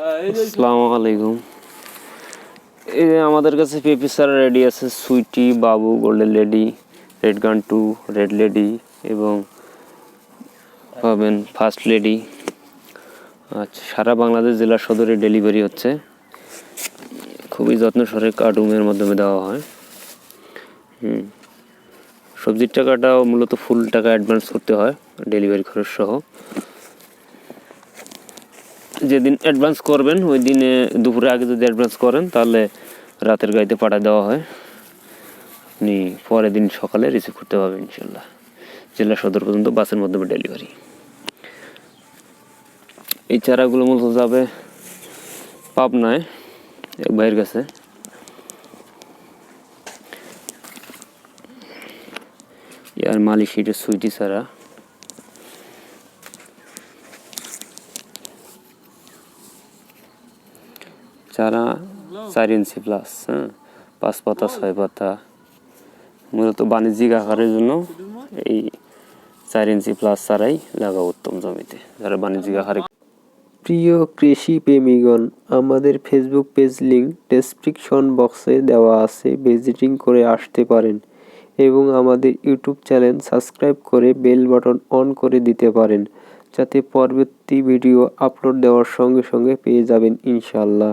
আসসালামু আলাইকুম। এই আমাদের কাছে পেপি স্যার রেডি আছে, সুইটি, বাবু, golden lady, red gun two, red lady এবং পাবেন ফার্স্ট লেডি। আচ্ছা সারা বাংলাদেশ জেলা সদরে ডেলিভারি হচ্ছে। খুবই যত্ন সহকারে কার্টুনের মাধ্যমে দেওয়া হয়। হুম। সবজির টাকাটাও মূলত ফুল টাকা অ্যাডভান্স করতে হয়, ডেলিভারি খরচ সহ। যেদিন অ্যাডভান্স করবেন, ওই দিনে দুপুরে আগে যদি অ্যাডভান্স করেন, তাহলে রাতের গাড়িতে পাঠিয়ে দেওয়া হয়। আপনি পরের দিন সকালে রিসিভ করতে পারবেন ইনশাল্লাহ জেলা সদর পর্যন্ত বাসের মাধ্যমে ডেলিভারি এই চারাগুলো মূলত যাবে পাবনায়, এক ভাইয়ের কাছে। ইয়ার মালিক সিটের সুইটি ছাড়া চারা চার ইঞ্চি প্লাস হ্যাঁ পাঁচ পাতা ছয় পাতা মূলত বাণিজ্যিক আকারের জন্য এই চার ইঞ্চি প্লাস চারাই লাগা উত্তম জমিতে যারা বাণিজ্যিক আকারে প্রিয় কৃষি প্রেমীগণ, আমাদের ফেসবুক পেজ লিঙ্ক ডেসক্রিপশন বক্সে দেওয়া আছে। ভিজিটিং করে আসতে পারেন এবং আমাদের ইউটিউব চ্যানেল সাবস্ক্রাইব করে বেল বাটন অন করে দিতে পারেন। যাতে পরবর্তী ভিডিও আপলোড দেওয়ার সঙ্গে সঙ্গে পেয়ে যাবেন ইনশাল্লাহ